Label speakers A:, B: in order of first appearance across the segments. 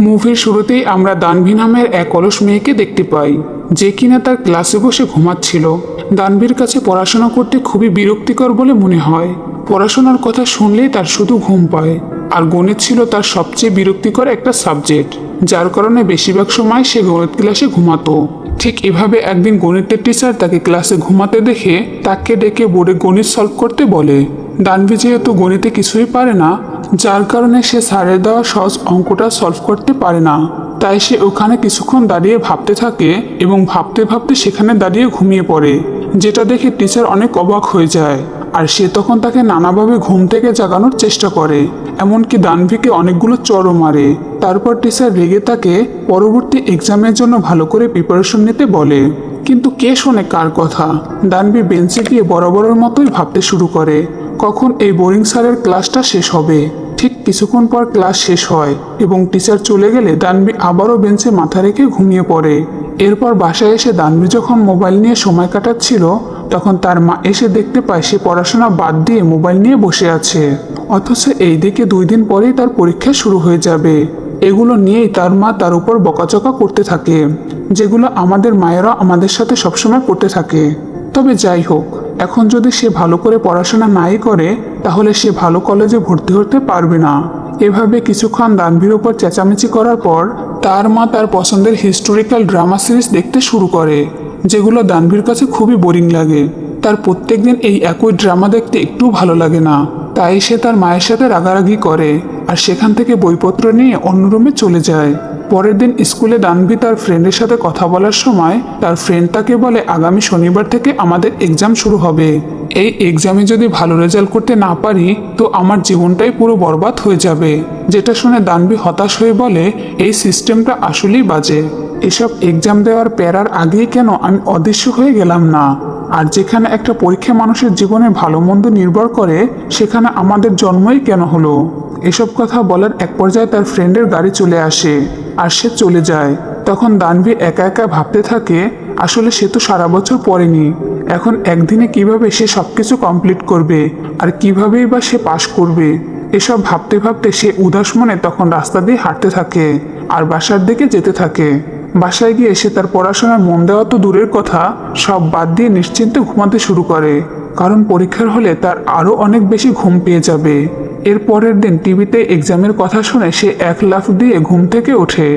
A: মুভির শুরুতেই আমরা দানভি নামের এক অলস মেয়েকে দেখতে পাই, যে কিনা তার ক্লাসে বসে ঘুমাচ্ছিল। দানভীর কাছে পড়াশোনা করতে খুবই বিরক্তিকর বলে মনে হয়। পড়াশোনার কথা শুনলেই তার শুধু ঘুম পায়, আর গণিত ছিল তার সবচেয়ে বিরক্তিকর একটা সাবজেক্ট, যার কারণে বেশিরভাগ সময় সে গণিত ক্লাসে ঘুমাতো। ঠিক এভাবে একদিন গণিতের টিচার তাকে ক্লাসে ঘুমাতে দেখে তাকে ডেকে বোর্ডে গণিত সলভ করতে বলে। দানভি যেহেতু গণিতে কিছুই পারে না, যার কারণে সে স্যারের দেওয়া সহজ অঙ্কটা সলভ করতে পারে না। তাই সে ওখানে কিছুক্ষণ দাঁড়িয়ে ভাবতে থাকে এবং ভাবতে ভাবতে সেখানে দাঁড়িয়ে ঘুমিয়ে পড়ে, যেটা দেখে টিচার অনেক অবাক হয়ে যায়। আর সে তখন তাকে নানাভাবে ঘুম থেকে জাগানোর চেষ্টা করে, এমনকি দানভিকে অনেকগুলো চড়ও মারে। তারপর টিচার রেগে তাকে পরবর্তী এক্সামের জন্য ভালো করে প্রিপারেশন নিতে বলে। কিন্তু কে শোনে কার কথা? দানবি বেঞ্চে গিয়ে বরাবরের মতোই ভাবতে শুরু করে। কখন এই বোরিং স্যারের ক্লাসটা শেষ হবে? ঠিক কিছুক্ষণ পর ক্লাস শেষ হয় এবং টিচার চলে গেলে দানবি আবারও বেঞ্চে মাথা রেখে ঘুমিয়ে পড়ে। এরপর বাসায় এসে দানবি যখন মোবাইল নিয়ে সময় কাটাচ্ছিল, তখন তার মা এসে দেখতে পায় সে পড়াশোনা বাদ দিয়ে মোবাইল নিয়ে বসে আছে। অথচ এই দিকে দুই দিন পরেই তার পরীক্ষা শুরু হয়ে যাবে। এগুলো নিয়েই তার মা তার উপর বকাচকা করতে থাকে, যেগুলো আমাদের মায়েরা আমাদের সাথে সবসময় করতে থাকে। তবে যাই হোক এখন যদি সে ভালো করে পড়াশোনা নাই করে, তাহলে সে ভালো কলেজে ভর্তি হতে পারবে না। এভাবে কিছুক্ষণ দানভীর ওপর চেঁচামেচি করার পর, তার মা তার পছন্দের হিস্টোরিক্যাল ড্রামা সিরিজ দেখতে শুরু করে, যেগুলো দানভীর কাছে খুবই বোরিং লাগে। তার প্রত্যেক দিন এই একই ড্রামা দেখতে একটু ভালো লাগে না। তাই সে তার মায়ের সাথে রাগারাগি করে, আর সেখান থেকে বইপত্র নিয়ে অন্য রুমে চলে যায়। পরের দিন স্কুলে দানভি তার ফ্রেন্ডের সাথে কথা বলার সময় তার ফ্রেন্ড তাকে বলে, আগামী শনিবার থেকে আমাদের এক্সাম শুরু হবে। এই এক্সামে যদি ভালো রেজাল্ট করতে না পারি, তো আমার জীবনটাই পুরো বরবাদ হয়ে যাবে। যেটা শুনে দানবি হতাশ হয়ে বলে, এই সিস্টেমটা আসলেই বাজে। এসব এক্সাম দেওয়ার প্যারার আগেই কেন আমি অদৃশ্য হয়ে গেলাম না? আর যেখানে একটা পরীক্ষা মানুষের জীবনে ভালো মন্দ নির্ভর করে, সেখানে আমাদের জন্মই কেন হলো? এসব কথা বলার এক পর্যায়ে তার ফ্রেন্ডের গাড়ি চলে আসে। আর সে চলে যায়। তখন দানভি একা একা ভাবতে থাকে, আসলে সে তো সারা বছর পড়েনি। এখন একদিনে কীভাবে সে সব কিছু কমপ্লিট করবে? আর কিভাবেই বা সে পাশ করবে? এসব ভাবতে ভাবতে সে উদাস মনে তখন রাস্তা দিয়ে হাঁটতে থাকে আর বাসার দিকে যেতে থাকে। বাসায় গিয়ে সে তার পড়াশোনায় মন দেওয়া তো দূরের কথা, সব বাদ দিয়ে নিশ্চিন্তে ঘুমাতে শুরু করে। কারণ পরীক্ষার হলে তার আরও অনেক বেশি ঘুম পেয়ে যাবে। এর পরের দিন টিভিতে এক্সামের কথা শুনে সে এক লাফ দিয়ে ঘুম থেকে ওঠে।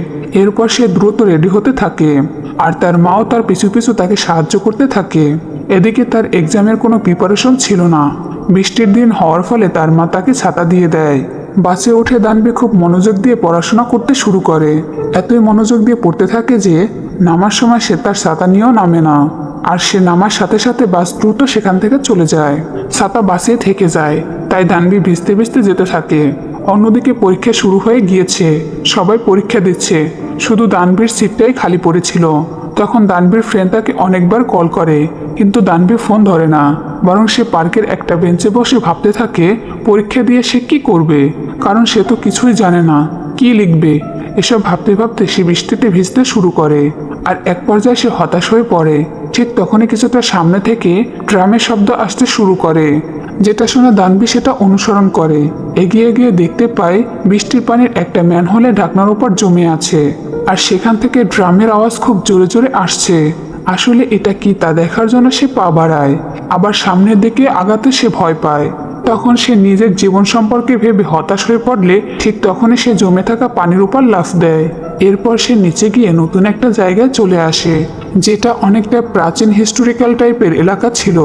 A: এরপর সে দ্রুত রেডি হতে থাকে আর তার মাও তার পিছু পিছু তাকে সাহায্য করতে থাকে। এদিকে তার এক্সামের কোনো প্রিপারেশন ছিল না। বৃষ্টির দিন হওয়ার ফলে তার মা তাকে ছাতা দিয়ে দেয়। বাসে উঠে দানবি খুব মনোযোগ দিয়ে পড়াশোনা করতে শুরু করে। এতই মনোযোগ দিয়ে পড়তে থাকে যে নামার সময় সে তার ছাতা নিয়েও নামে না। আর সে নামার সাথে সাথে বাস দ্রুত সেখান থেকে চলে যায়। ছাতা বাসে থেকে যায়, তাই দানবি ভিজতে ভিজতে যেতে থাকে। অন্যদিকে পরীক্ষা শুরু হয়ে গিয়েছে, সবাই পরীক্ষা দিচ্ছে। শুধু দানবীর সিটটাই খালি পড়েছিল। তখন দানবীর ফ্রেন্ড তাকে অনেকবার কল করে, কিন্তু দানবীর ফোন ধরে না। বরং সে পার্কের একটা বেঞ্চে বসে ভাবতে থাকে, পরীক্ষা দিয়ে সে কি করবে? কারণ সে তো কিছুই জানে না, কি লিখবে? এসব ভাবতে ভাবতে সে বৃষ্টিতে ভিজতে শুরু করে। আর এক পর্যায়ে সে হতাশ হয়ে পড়ে। ঠিক তখনই কিছুটা সামনে থেকে ড্রামের শব্দ আসতে শুরু করে। যেটা শুনে দানবি সেটা অনুসরণ করে। এগিয়ে গিয়ে দেখতে পায়, বৃষ্টির পানির একটা ম্যানহোলে ঢাকনার উপর জমে আছে। আর সেখান থেকে ড্রামের আওয়াজ খুব জোরে জোরে আসছে। আসলে এটা কি তা দেখার জন্য সে পা বাড়ায়। আবার সামনের দিকে আগাতে সে ভয় পায়। তখন সে নিজের জীবন সম্পর্কে ভেবে হতাশ হয়ে পড়লে ঠিক তখনই সে জমে থাকা পানির উপর লাফ দেয়। এরপর সে নিচে গিয়ে নতুন একটা জায়গায় চলে আসে। যেটা অনেকটা প্রাচীন হিস্টোরিক্যাল টাইপের এলাকা ছিল।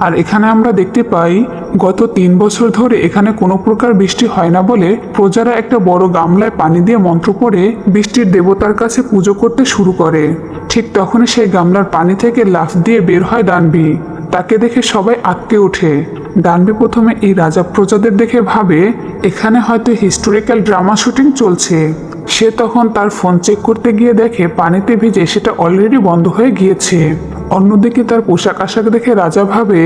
A: আর এখানে আমরা দেখতে পাই, গত তিন বছর ধরে এখানে কোনো প্রকার বৃষ্টি হয় না বলে প্রজারা একটা বড় গামলায় পানি দিয়ে মন্ত্র পড়ে বৃষ্টির দেবতার কাছে পুজো করতে শুরু করে। ঠিক তখনই সেই গামলার পানি থেকে লাফ দিয়ে বের হয় দানবি। তাকে দেখে সবাই আটকে ওঠে। দানবি প্রথমে এই রাজা প্রজাদের দেখে ভাবে, এখানে হয়তো হিস্টোরিক্যাল ড্রামা শুটিং চলছে। সে তখন তার ফোন চেক করতে গিয়ে দেখে পানিতে ভিজে সেটা অলরেডি বন্ধ হয়ে গিয়েছে। অন্যদিকে তার পোশাক আশাক দেখে রাজা ভাবে,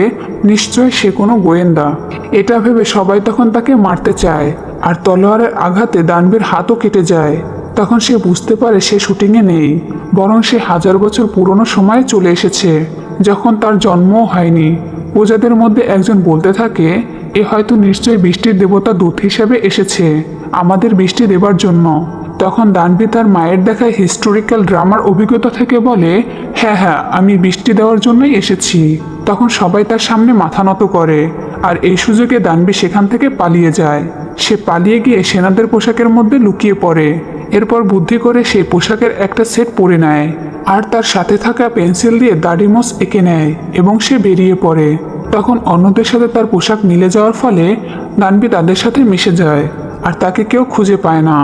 A: নিশ্চয় সে কোনো গোয়েন্দা। এটা ভেবে সবাই তখন তাকে মারতে চায়, আর তলোয়ারের আঘাতে দানবীর হাতও কেটে যায়। তখন সে বুঝতে পারে সে শুটিংয়ে নেই, বরং সে হাজার বছর পুরনো সময়ে চলে এসেছে, যখন তার জন্মও হয়নি। প্রজাদের মধ্যে একজন বলতে থাকে, এ হয়তো নিশ্চয়ই বৃষ্টির দেবতা দূত হিসেবে এসেছে, আমাদের বৃষ্টি দেবার জন্য। তখন দানবি তার মায়ের দেখায় হিস্টোরিক্যাল ড্রামার অভিজ্ঞতা থেকে বলে হ্যাঁ হ্যাঁ আমি বৃষ্টি দেওয়ার জন্যই এসেছি। তখন সবাই তার সামনে মাথা নত করে, আর এই সুযোগে দানবি সেখান থেকে পালিয়ে যায়। সে পালিয়ে গিয়ে সেনাদের পোশাকের মধ্যে লুকিয়ে পড়ে। এরপর বুদ্ধি করে সেই পোশাকের একটা সেট পরে নেয়, আর তার সাথে থাকা পেন্সিল দিয়ে দাড়িমস এঁকে নেয় এবং সে বেরিয়ে পড়ে। তখন অন্যদের সাথে তার পোশাক মিলে যাওয়ার ফলে দানবি তাদের সাথে মিশে যায়। আর তাকে কেউ খুঁজে পায় না।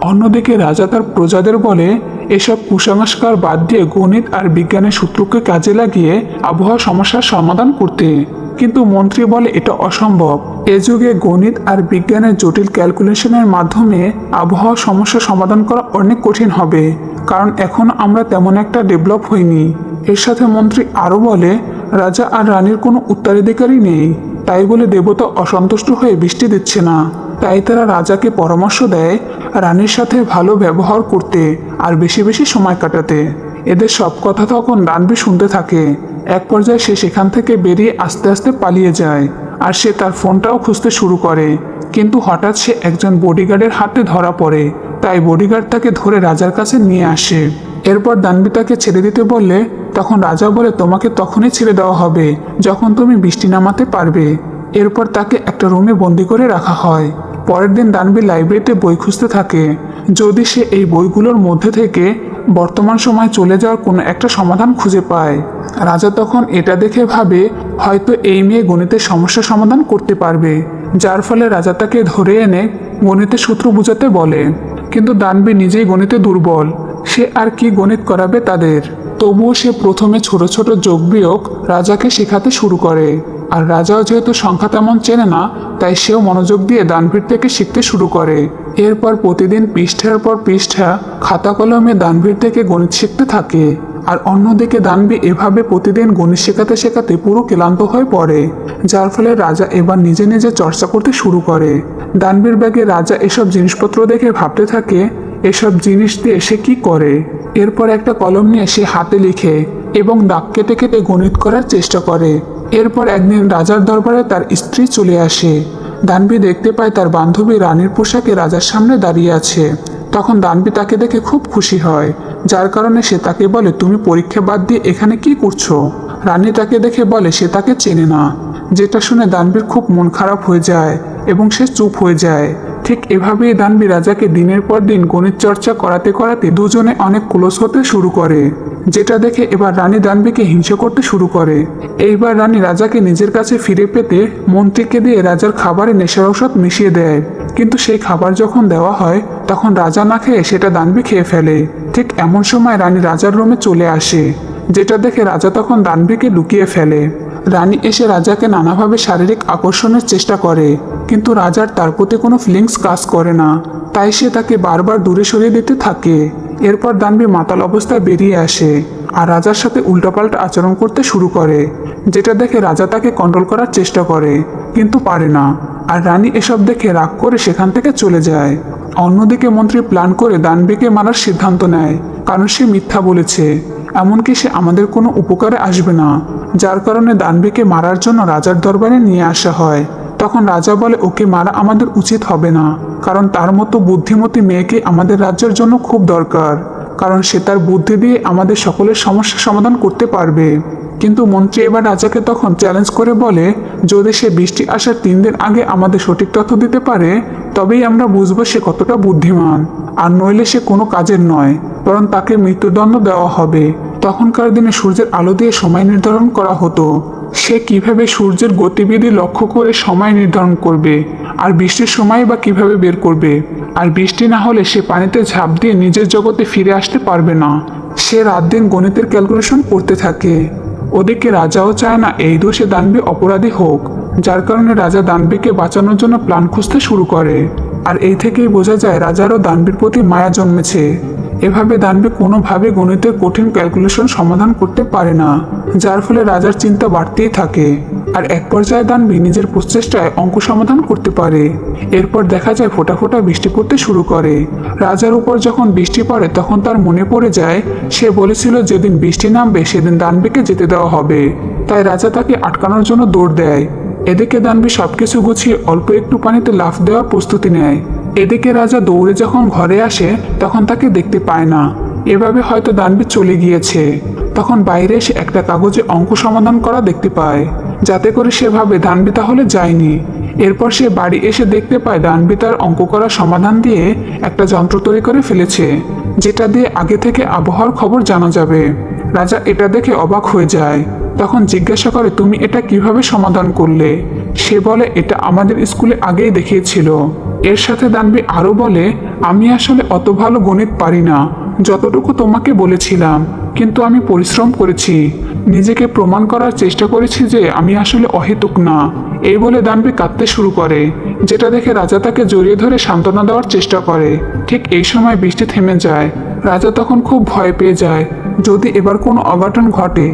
A: অন্যদিকে রাজা তার প্রজাদের বলে, এসব কুসংস্কার বাদ দিয়ে গণিত আর বিজ্ঞানের সূত্রকে কাজে লাগিয়ে আবহাওয়া সমস্যার সমাধান করতে। কিন্তু মন্ত্রী বলে, এটা অসম্ভব। এ যুগে গণিত আর বিজ্ঞানের জটিল ক্যালকুলেশনের মাধ্যমে আবহাওয়া সমস্যা সমাধান করা অনেক কঠিন হবে। কারণ এখন আমরা তেমন একটা ডেভেলপ হইনি। এর সাথে মন্ত্রী আরও বলে, রাজা আর রানীর কোনো উত্তরাধিকারী নেই। তাই বলে দেবতা অসন্তুষ্ট হয়ে বৃষ্টি দিচ্ছে না। তাই তারা রাজাকে পরামর্শ দেয় রানীর সাথে ভালো ব্যবহার করতে আর বেশি বেশি সময় কাটাতে। এদের সব কথা তখন রানবি শুনতে থাকে। এক পর্যায়ে সে সেখান থেকে বেরিয়ে আস্তে আস্তে পালিয়ে যায় আর সে তার ফোনটাও খুঁজতে শুরু করে। কিন্তু হঠাৎ সে একজন বডিগার্ডের হাতে ধরা পড়ে, তাই বডিগার্ড তাকে ধরে রাজার কাছে নিয়ে আসে। এরপর দানবি তাকে ছেড়ে দিতে বললে, তখন রাজা বলে তোমাকে তখনই ছেড়ে দেওয়া হবে যখন তুমি বৃষ্টি নামাতে পারবে। এরপর তাকে একটা রুমে বন্দি করে রাখা হয়। পরের দিন দানবি লাইব্রেরিতে বই খুঁজতে থাকে। যদি সে এই বইগুলোর মধ্যে থেকে বর্তমান সময় চলে যাওয়ার কোনো একটা সমাধান খুঁজে পায়। রাজা তখন এটা দেখে ভাবে, হয়তো এই মেয়ে গণিতের সমস্যা সমাধান করতে পারবে, যার ফলে রাজা তাকে ধরে এনে গণিতের সূত্র বোঝাতে বলে। কিন্তু দানবি নিজেই গণিতে দুর্বল, সে আর কি গণিত করাবে তাদের? তবুও সে প্রথমে ছোট ছোট যোগ বিয়োগ রাজাকে শেখাতে শুরু করে। আর রাজাও যেহেতু সংখ্যা তেমন চেনে না, তাই সেও মনোযোগ দিয়ে দানবীর থেকে শিখতে শুরু করে। এরপর প্রতিদিন পৃষ্ঠার পর পৃষ্ঠা, খাতা কলমে দানবীর থেকে গণিত শিখতে থাকে। আর অন্যদিকে দানবী এভাবে প্রতিদিন গণিত শেখাতে শেখাতে পুরো ক্লান্ত হয়ে পড়ে, যার ফলে রাজা এবার নিজে নিজে চর্চা করতে শুরু করে। দানবীর ব্যাগে রাজা এসব জিনিসপত্র দেখে ভাবতে থাকে, এসব জিনিস দিয়ে সে কী করে? এরপর একটা কলম নিয়ে সে হাতে লিখে এবং দাগ কেটে কেটে গণিত করার চেষ্টা করে। এরপর একদিন রাজার দরবারে তার স্ত্রী চলে আসে। দানবী দেখতে পায় তার বান্ধবী রানীর পোশাকে রাজার সামনে দাঁড়িয়ে আছে। তখন দানবী তাকে দেখে খুব খুশি হয়। যার কারণে সে তাকে বলে, তুমি পরীক্ষা বাদ দিয়ে এখানে কি করছ? রানী তাকে দেখে বলে, সে তাকে চেনে না। যেটা শুনে দানবীর খুব মন খারাপ হয়ে যায় এবং সে চুপ হয়ে যায়। ঠিক এভাবেই দানবী রাজাকে দিনের পর দিন গণিত চর্চা করাতে করাতে দুজনে অনেক ক্লোজ হতে শুরু করে। যেটা দেখে এবার রানী দানবীকে হিংসা করতে শুরু করে। এইবার রানী রাজাকে নিজের কাছে ফিরে পেতে মন্ত্রীকে দিয়ে রাজার খাবারে নেশার ঔষধ মিশিয়ে দেয়। কিন্তু সেই খাবার যখন দেওয়া হয়, তখন রাজা না খেয়ে সেটা দানবি খেয়ে ফেলে। ঠিক এমন সময় রানী রাজার রুমে চলে আসে, যেটা দেখে রাজা তখন দানবিকে লুকিয়ে ফেলে। রানী এসে রাজাকে নানাভাবে শারীরিক আকর্ষণের চেষ্টা করে, কিন্তু রাজার তার প্রতি কোনো ফিলিংস কাজ করে না। তাই সে তাকে বারবার দূরে সরিয়ে দিতে থাকে। এরপর দানবী মাতাল অবস্থায় বেরিয়ে আসে আর রাজার সাথে উল্টাপাল্টা আচরণ করতে শুরু করে, যেটা দেখে রাজা তাকে কন্ট্রোল করার চেষ্টা করে, কিন্তু পারে না। আর রানী এসব দেখে রাগ করে সেখান থেকে চলে যায়। অন্যদিকে মন্ত্রী প্ল্যান করে দানবীকে মারার সিদ্ধান্ত নেয়, কারণ সে মিথ্যা বলেছে। এমনকি সে আমাদের কোনো উপকারে আসবে না। যার কারণে দানবীকে মারার জন্য রাজার দরবারে নিয়ে আসা হয়। তখন রাজা বলে, ওকে মারা আমাদের উচিত হবে না। কারণ তার মতো বুদ্ধিমতী মেয়েকে আমাদের রাজ্যের জন্য খুব দরকার। কারণ সে তার বুদ্ধি দিয়ে আমাদের সকলের সমস্যা সমাধান করতে পারবে। কিন্তু মন্ত্রী এবার রাজাকে তখন চ্যালেঞ্জ করে বলে, যদি সে বৃষ্টি আসার তিন দিন আগে আমাদের সঠিক তথ্য দিতে পারে, তবেই আমরা বুঝব সে কতটা বুদ্ধিমান। আর নইলে সে কোনো কাজের নয়, বরং তাকে মৃত্যুদণ্ড দেওয়া হবে। তখনকার দিনে সূর্যের আলো দিয়ে সময় নির্ধারণ করা হতো। সে কীভাবে সূর্যের গতিবিধি লক্ষ্য করে সময় নির্ধারণ করবে? আর বৃষ্টির সময় বা কীভাবে বের করবে? আর বৃষ্টি না হলে সে পানিতে ঝাঁপ দিয়ে নিজের জগতে ফিরে আসতে পারবে না। সে রাত দিন গণিতের ক্যালকুলেশন করতে থাকে। ওদিকে রাজাও চায় না এই দোষে দানবী অপরাধী হোক, যার কারণে রাজা দানবীকে বাঁচানোর জন্য প্ল্যান খুঁজতে শুরু করে। আর এই থেকেই বোঝা যায় রাজারও দানবীর প্রতি মায়া জন্মেছে। এভাবে দানবে কোনোভাবে গণিতের কঠিন ক্যালকুলেশন সমাধান করতে পারে না, যার ফলে রাজার চিন্তা বাড়তেই থাকে। আর এক পর্যায়ে দানবী নিজের প্রচেষ্টায় অঙ্ক সমাধান করতে পারে। এরপর দেখা যায় ফোঁটা ফোঁটা বৃষ্টি পড়তে শুরু করে। রাজার উপর যখন বৃষ্টি পড়ে, তখন তার মনে পড়ে যায়, সে বলেছিল যেদিন বৃষ্টি নামবে, সেদিন দানবীকে যেতে দেওয়া হবে। তাই রাজা তাকে আটকানোর জন্য দৌড় দেয়। এদিকে দানবী সবকিছু গুছিয়ে অল্প একটু পানিতে লাফ দেওয়ার প্রস্তুতি নেয়। এদিকে রাজা দৌড়ে যখন ঘরে আসে, তখন তাকে দেখতে পায় না। এভাবে হয়তো দানবী চলে গিয়েছে। তখন বাইরে এসে একটা কাগজে অঙ্ক সমাধান করা দেখতে পায়। যাতে করে সে ভাবে দানবী তাহলে যায়নি। এরপর সে বাড়ি এসে দেখতে পায় দানবী তার অঙ্ক করা সমাধান দিয়ে একটা যন্ত্র তৈরি করে ফেলেছে, যেটা দিয়ে আগে থেকে আবহাওয়ার খবর জানা যাবে। রাজা এটা দেখে অবাক হয়ে যায়। তখন জিজ্ঞাসা করে, তুমি এটা কীভাবে সমাধান করলে? সে বলে, এটা আমাদের স্কুলে আগেই দেখিয়েছিল। এর সাথে দানবী আরও বলে, আমি আসলে অত ভালো গণিত পারি না, যতটুকু তোমাকে বলেছিলাম, কিন্তু আমি পরিশ্রম করেছি। নিজেকে প্রমাণ করার চেষ্টা করেছি যে আমি আসলে অহেতুক না। এই বলে দানবী কাঁদতে শুরু করে, যেটা দেখে রাজা তাকে জড়িয়ে ধরে সান্ত্বনা দেওয়ার চেষ্টা করে। ঠিক এই সময় বৃষ্টি থেমে যায়। রাজা তখন খুব ভয় পেয়ে যায়, যদি এবার কোনো অঘটন ঘটে।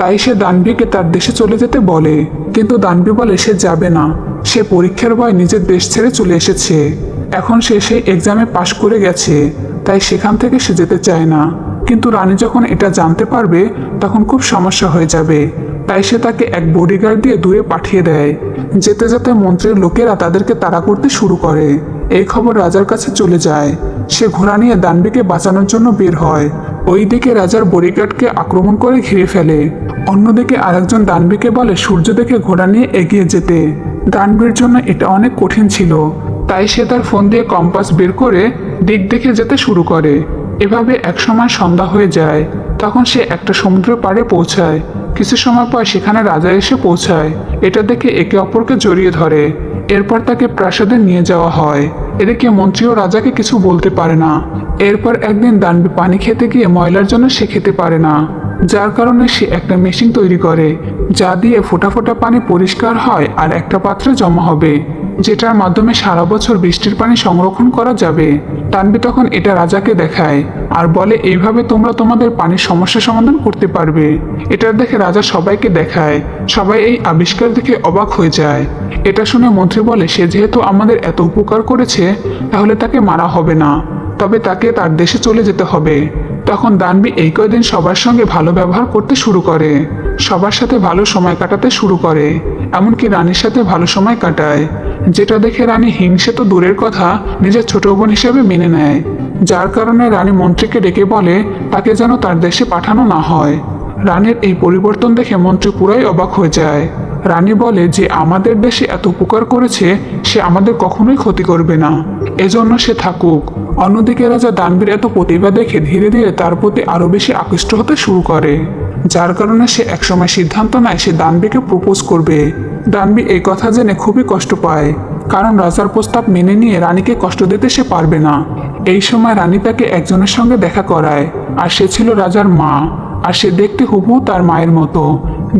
A: তাই সে দানবীকে তার দেশে চলে যেতে বলে। কিন্তু দানবী বলে, সে যাবে না। সে পরীক্ষার ভয় নিজের দেশ ছেড়ে চলে এসেছে। এখন সে সেই এক্সামে পাশ করে গেছে। তাই সেখান থেকে সে যেতে চায় না। কিন্তু রানী যখন এটা জানতে পারবে, তখন খুব সমস্যা হয়ে যাবে। তাই সে তাকে এক বডিগার্ড দিয়ে দূরে পাঠিয়ে দেয়। যেতে যেতে মন্ত্রীর লোকেরা তাদেরকে তাড়া করতে শুরু করে। এই খবর রাজার কাছে চলে যায়। সে ঘোড়া নিয়ে দানবীকে বাঁচানোর জন্য বের হয়। ওইদিকে রাজার বডিগার্ডকে আক্রমণ করে ঘিরে ফেলে। অন্যদিকে আরেকজন দানবীকে বলে সূর্য দেখে ঘোড়া নিয়ে এগিয়ে যেতে। দানবীর জন্য এটা অনেক কঠিন ছিল। তাই সে তার ফোন দিয়ে কম্পাস বের করে দিক দেখে যেতে শুরু করে। এভাবে একসময় সন্ধ্যা হয়ে যায়। তখন সে একটা সমুদ্র পাড়ে পৌঁছায়। কিছু সময় পর সেখানে রাজা এসে পৌঁছায়। এটা দেখে একে অপরকে জড়িয়ে ধরে। এরপর তাকে প্রাসাদে নিয়ে যাওয়া হয়। এদিকে মন্ত্রীও রাজাকে কিছু বলতে পারে না। এরপর একদিন দানবি পানি খেতে গিয়ে ময়লার জন্য সে খেতে পারে না। যার কারণে সে একটা মেশিন তৈরি করে, যা দিয়ে ফোটা ফোটা পানি পরিষ্কার হয় আর একটা পাত্রে জমা হবে, যেটার মাধ্যমে সারা বছর বৃষ্টির পানি সংরক্ষণ করা যাবে। তানবি তখন এটা রাজাকে দেখায় আর বলে, এইভাবে তোমরা তোমাদের পানির সমস্যা সমাধান করতে পারবে। এটা দেখে রাজা সবাইকে দেখায়। সবাই এই আবিষ্কার দেখে অবাক হয়ে যায়। এটা শুনে মন্ত্রী বলে, সে যেহেতু আমাদের এত উপকার করেছে, তাহলে তাকে মারা হবে না। তবে তাকে তার দেশে চলে যেতে হবে। তখন দানবি এই কয়দিন সবার সঙ্গে ভালো ব্যবহার করতে শুরু করে। সবার সাথে ভালো সময় কাটাতে শুরু করে, এমনকি রানীর সাথে ভালো সময় কাটায়। যেটা দেখে রানী হিংসে তো দূরের কথা, নিজের ছোট বোন হিসেবে মেনে নেয়। যার কারণে রানী মন্ত্রীকে ডেকে বলে, তাকে যেন তার দেশে পাঠানো না হয়। রানীর এই পরিবর্তন দেখে মন্ত্রী পুরাই অবাক হয়ে যায়। রানী বলে, যে আমাদের দেশে এত উপকার করেছে, সে আমাদের কখনোই ক্ষতি করবে না। এজন্য সে থাকুক। অন্যদিকে রাজা দানবীর এত প্রতিভা দেখে ধীরে ধীরে তার প্রতি আরও বেশি আকৃষ্ট হতে শুরু করে। যার কারণে সে একসময় সিদ্ধান্ত নেয় সে দানবিকে প্রপোজ করবে। দানবি এই কথা জেনে খুবই কষ্ট পায়, কারণ রাজার প্রস্তাব মেনে নিয়ে রানীকে কষ্ট দিতে সে পারবে না। এই সময় রানী তাকে একজনের সঙ্গে দেখা করায়, আর সে ছিল রাজার মা, আর সে দেখতে হুবহু তার মায়ের মতো,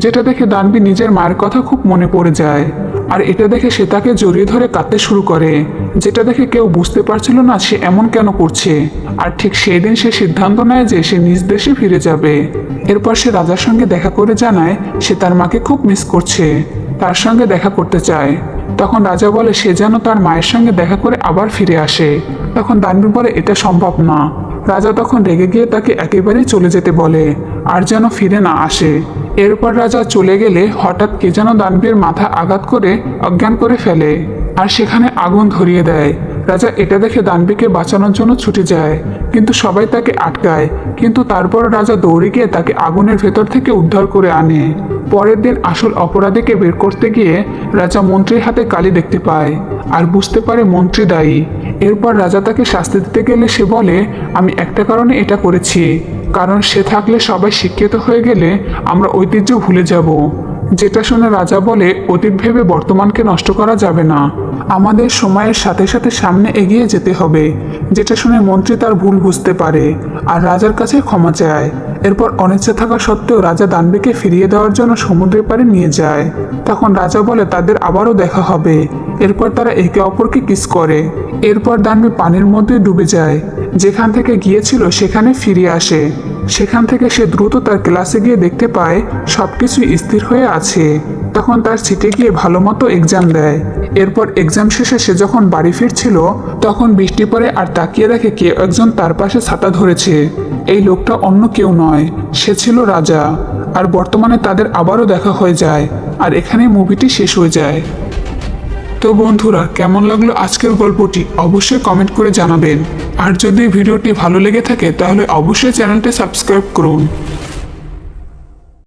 A: যেটা দেখে দানবি নিজের মায়ের কথা খুব মনে পড়ে যায়। আর এটা দেখে সে তাকে জড়িয়ে ধরে কাঁদতে শুরু করে। যেটা দেখে কেউ বুঝতে পারছিল না সে এমন কেন করছে। আর ঠিক সেই দিন সে সিদ্ধান্ত নেয় যে সে নিজ দেশে ফিরে যাবে। এরপর সে রাজার সঙ্গে দেখা করে জানায় সে তার মাকে খুব মিস করছে। তার সঙ্গে দেখা করতে চায়। তখন রাজা বলে, সে যেন তার মায়ের সঙ্গে দেখা করে আবার ফিরে আসে। তখন দানবীর বলে, এটা সম্ভব না। রাজা তখন রেগে গিয়ে তাকে একেবারেই চলে যেতে বলে। আর যেন ফিরে না আসে। এরপর রাজা চলে গেলে হঠাৎ কে যেন দানবীর মাথা আঘাত করে অজ্ঞান করে ফেলে আর সেখানে আগুন ধরিয়ে দেয়। রাজা এটা দেখে দানবীকে বাঁচানোর জন্য ছুটে যায়, কিন্তু সবাই তাকে আটকায়। কিন্তু তারপর রাজা দৌড়ে গিয়ে তাকে আগুনের ভেতর থেকে উদ্ধার করে আনে। পরের দিন আসল অপরাধীকে বের করতে গিয়ে রাজা মন্ত্রীর হাতে কালি দেখতে পায়, আর বুঝতে পারে মন্ত্রী দায়ী। এরপর রাজা তাকে শাস্তি দিতে গেলে সে বলে, আমি একটা কারণে এটা করেছি। কারণ সে থাকলে সবাই শিক্ষিত হয়ে গেলে আমরা ঐতিহ্য ভুলে যাব। যেটা শুনে রাজা বলে, অতীত ভেবে বর্তমানকে নষ্ট করা যাবে না। আমাদের সময়ের সাথে সাথে সামনে এগিয়ে যেতে হবে। যেটা শুনে মন্ত্রী তার ভুল বুঝতে পারে আর রাজার কাছে ক্ষমা চায়। এরপর অনিচ্ছা থাকা সত্ত্বেও রাজা দানবীকে ফিরিয়ে দেওয়ার জন্য সমুদ্রের পাড়ে নিয়ে যায়। তখন রাজা বলে, তাদের আবারও দেখা হবে। এরপর তারা একে অপরকে কিস করে। এরপর দানবী পানির মধ্যে ডুবে যায়। যেখান থেকে গিয়েছিল সেখানে ফিরে আসে। সেখান থেকে সে দ্রুত তার ক্লাসে গিয়ে দেখতে পায় সব সবকিছু স্থির হয়ে আছে। তখন তার সিটে গিয়ে ভালো মতো এক্সাম দেয়। এরপর এক্সাম শেষে সে যখন বাড়ি ফিরছিল, তখন বৃষ্টি পড়ে আর তাকিয়ে দেখে কেউ একজন তার পাশে ছাতা ধরেছে। এই লোকটা অন্য কেউ নয়, সে ছিল রাজা। আর বর্তমানে তাদের আবারও দেখা হয়ে যায়। আর এখানে মুভিটি শেষ হয়ে যায়। তো বন্ধুরা, কেমন লাগল আজকের গল্পটি? অবশ্যই কমেন্ট করে জানাবেন। আর যদি ভিডিওটি ভালো লেগে থাকে, তাহলে অবশ্যই চ্যানেলটি সাবস্ক্রাইব করুন।